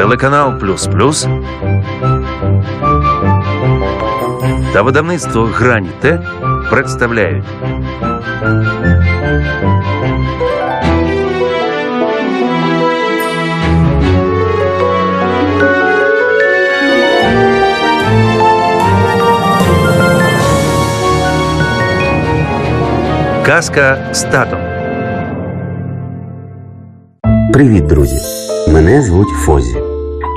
телеканал Плюс Плюс та видавництво Грані Т представляють Казка з татом. Привіт, друзі! Мене звуть Фозі.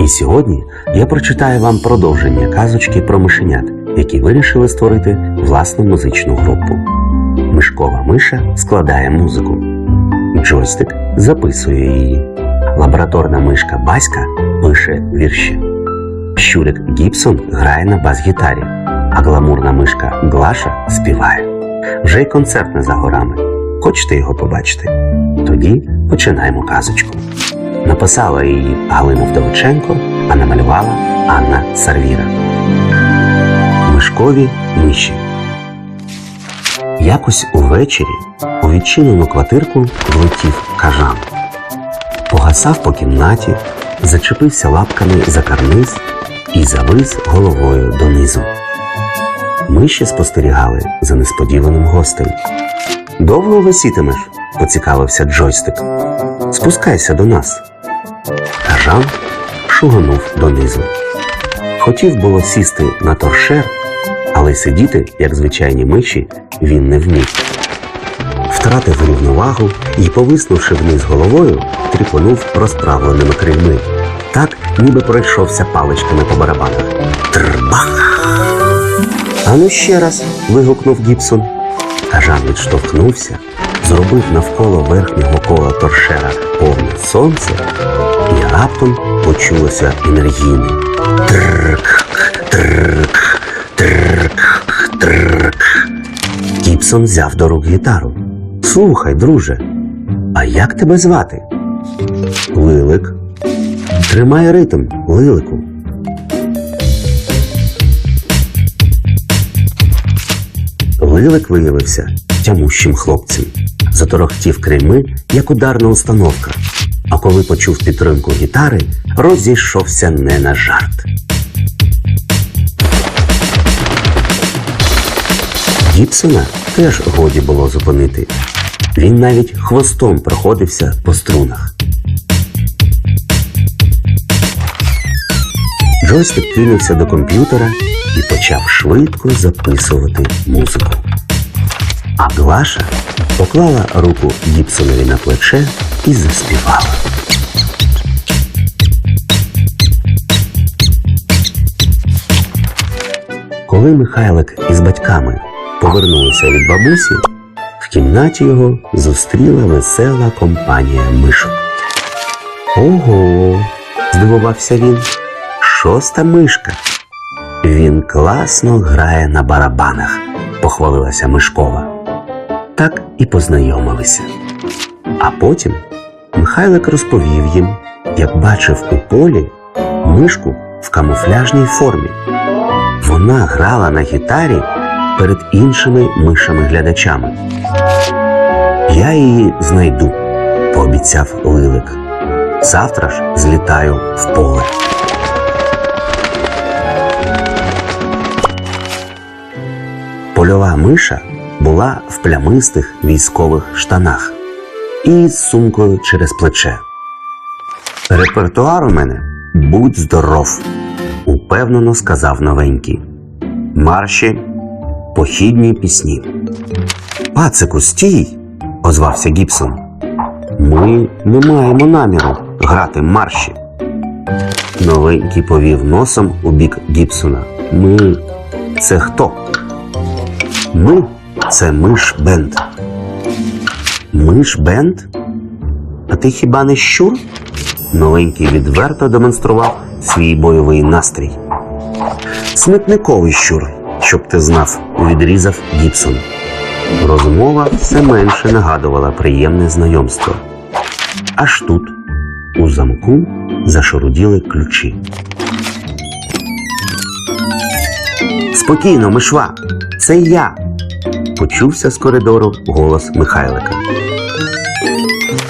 І сьогодні я прочитаю вам продовження казочки про мишенят, які вирішили створити власну музичну групу. Мишкова миша складає музику. Джойстик записує її. Лабораторна мишка Баська пише вірші. Щурик Гібсон грає на бас-гітарі, а гламурна мишка Глаша співає. Вже й концерт не за горами. Хочете його побачити? Тоді починаємо казочку. Написала її Галина Вдовиченко, а намалювала Анна Сарвіра. Мишкові миші. Якось увечері у відчинену квартирку влетів кажан. Погасав по кімнаті, зачепився лапками за карниз і завис головою донизу. Миші спостерігали за несподіваним гостем. Довго висітимеш? поцікавився Джойстик. Спускайся до нас. Кажан шуганув донизу. Хотів було сісти на торшер, але сидіти, як звичайні миші, він не вмів. Втратив рівновагу і, повиснувши вниз головою, тріпонув розправленими крильми, так, ніби пройшовся паличками по барабанах. Трбах! Ану ще раз. вигукнув Гібсон. Кажан відштовхнувся, зробив навколо верхнього кола торшера повне сонце, раптом почулося енергійне трк, трк, трк, трк. Гібсон взяв до рук гітару. Слухай, друже, а як тебе звати? Лилик. Тримай ритм, лилику. Лилик виявився тямущим хлопцем. Заторохтів крильми, як ударна установка. А коли почув підтримку гітари, розійшовся не на жарт. Гібсона теж годі було зупинити. Він навіть хвостом проходився по струнах. Джойстик кинувся до комп'ютера і почав швидко записувати музику. А Глаша поклала руку Гібсонові на плече і заспівала. Коли Михайлик із батьками повернулися від бабусі, в кімнаті його зустріла весела компанія мишок. Ого, здивувався він. Шоста мишка. Він класно грає на барабанах, похвалилася Мишкова. Так і познайомилися. А потім Михайлик розповів їм, як бачив у полі мишку в камуфляжній формі. Вона грала на гітарі перед іншими мишами-глядачами. Я її знайду, пообіцяв Лилик. Завтра ж злітаю в поле. Польова миша була в плямистих військових штанах і з сумкою через плече. Репертуар у мене будь здоров, упевнено сказав новенький. Марші, похідні пісні. Пацику, стій, озвався Гібсон. Ми не маємо наміру грати марші. Новенький повів носом у бік Гібсона. Ми це хто? Ми це миш бенд. Миш бенд? А ти хіба не щур? Новенький відверто демонстрував свій бойовий настрій. Смітниковий щур, щоб ти знав, відрізав Гібсон. Розмова все менше нагадувала приємне знайомство. Аж тут, у замку, зашаруділи ключі. Спокійно, мишва, це я. Почувся з коридору голос Михайлика.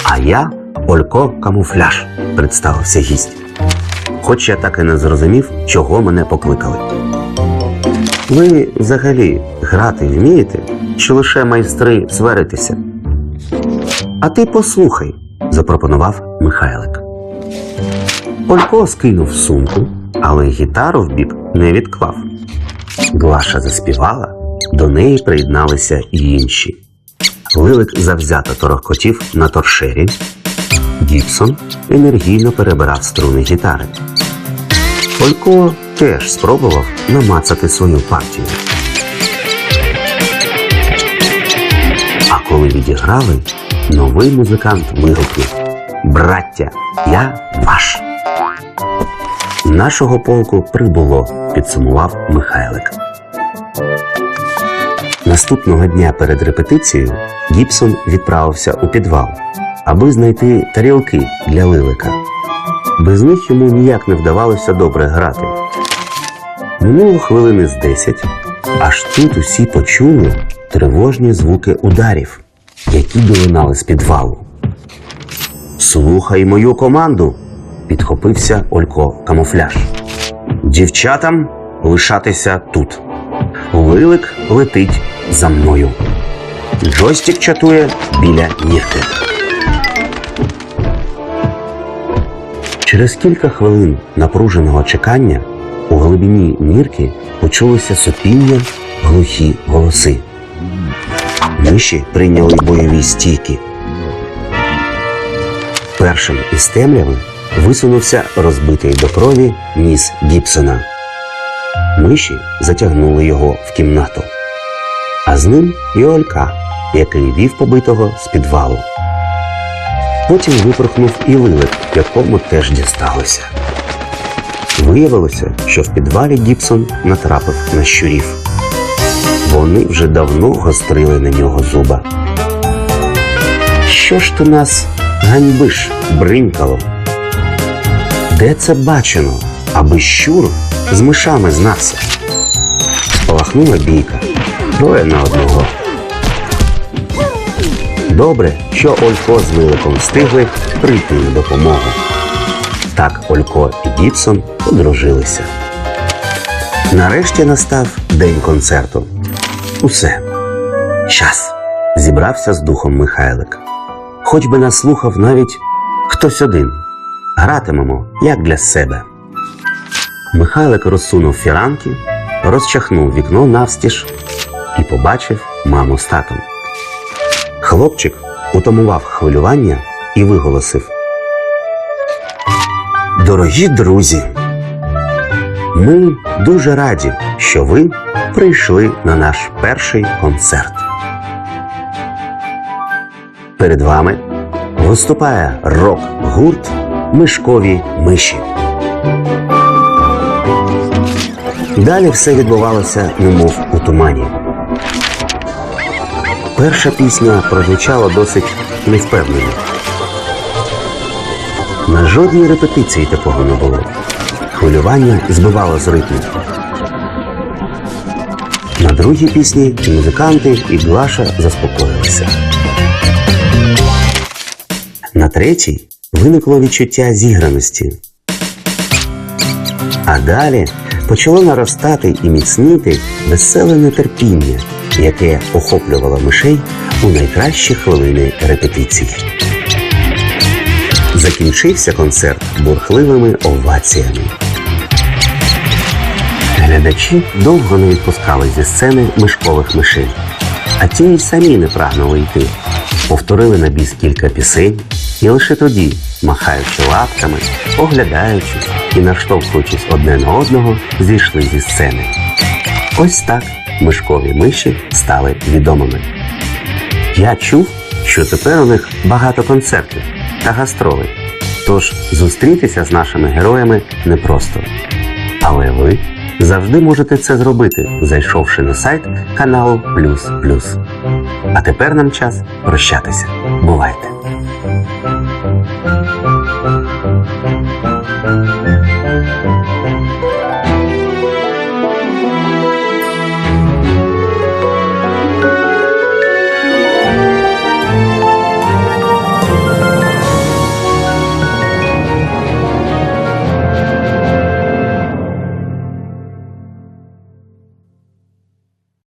А я Олько Камуфляж, представився гість. хоч я так і не зрозумів, чого мене покликали. Ви взагалі грати вмієте, чи лише майстри сваритися? А ти послухай, запропонував Михайлик. Олько скинув сумку, але гітару в бік не відклав. Глаша заспівала, до неї приєдналися і інші. Лилик завзято торохкотів на торшері. Гібсон енергійно перебирав струни гітари. Олько теж спробував намацати свою партію. А коли відіграли, новий музикант вигукнув Браття, я ваш. Нашого полку прибуло, підсумував Михайлик. Наступного дня перед репетицією Гібсон відправився у підвал, аби знайти тарілки для лилика. Без них йому ніяк не вдавалося добре грати. Минуло хвилини з десять, аж тут усі почули тривожні звуки ударів, які долинали з підвалу. Слухай мою команду, підхопився Олько камуфляж. Дівчатам лишатися тут. Лилик летить за мною. Джойстик чатує біля нірки. Через кілька хвилин напруженого чекання у глибині нірки почулося сопіння, глухі голоси. Миші прийняли бойові стійки. Першим із темряви висунувся розбитий до крові ніс Гібсона. Миші затягнули його в кімнату, а з ним і Олька, який вів побитого з підвалу. Потім випорхнув і лилик, якому теж дісталося. Виявилося, що в підвалі Гібсон натрапив на щурів. Вони вже давно гострили на нього зуба. Що ж ти нас ганьбиш, бринькало? Де це бачено, аби щур з мишами знався? Спалахнула бійка, троє на одного. Добре, що Олько з Лиликом встигли прийти на допомогу. Так Олько і Гібсон одружилися. Нарешті настав день концерту. Усе. Час. Зібрався з духом Михайлик. Хоч би нас слухав навіть хтось один. Гратимемо, як для себе. Михайлик розсунув фіранки, розчахнув вікно навстіж і побачив маму з татом. Хлопчик утамував хвилювання і виголосив. Дорогі друзі, ми дуже раді, що ви прийшли на наш перший концерт. Перед вами виступає рок-гурт Мишкові миші. Далі все відбувалося, немов у тумані. Перша пісня прозвучала досить невпевнено. На жодній репетиції такого не було. Хвилювання збивало з ритму. На другій пісні музиканти і Глаша заспокоїлися. На третій виникло відчуття зіграності. А далі почало наростати і міцніти веселе нетерпіння, яке охоплювало мишей у найкращі хвилини репетицій. Закінчився концерт бурхливими оваціями. Глядачі довго не відпускали зі сцени мишкових мишей, а ті й самі не прагнули йти. Повторили на біс кілька пісень, і лише тоді, махаючи лапками, оглядаючись і наштовхуючись одне на одного, зійшли зі сцени. Ось так мишкові миші стали відомими. Я чув, що тепер у них багато концертів та гастролей, тож зустрітися з нашими героями непросто. Але ви завжди можете це зробити, зайшовши на сайт каналу Плюс Плюс. А тепер нам час прощатися. Бувайте!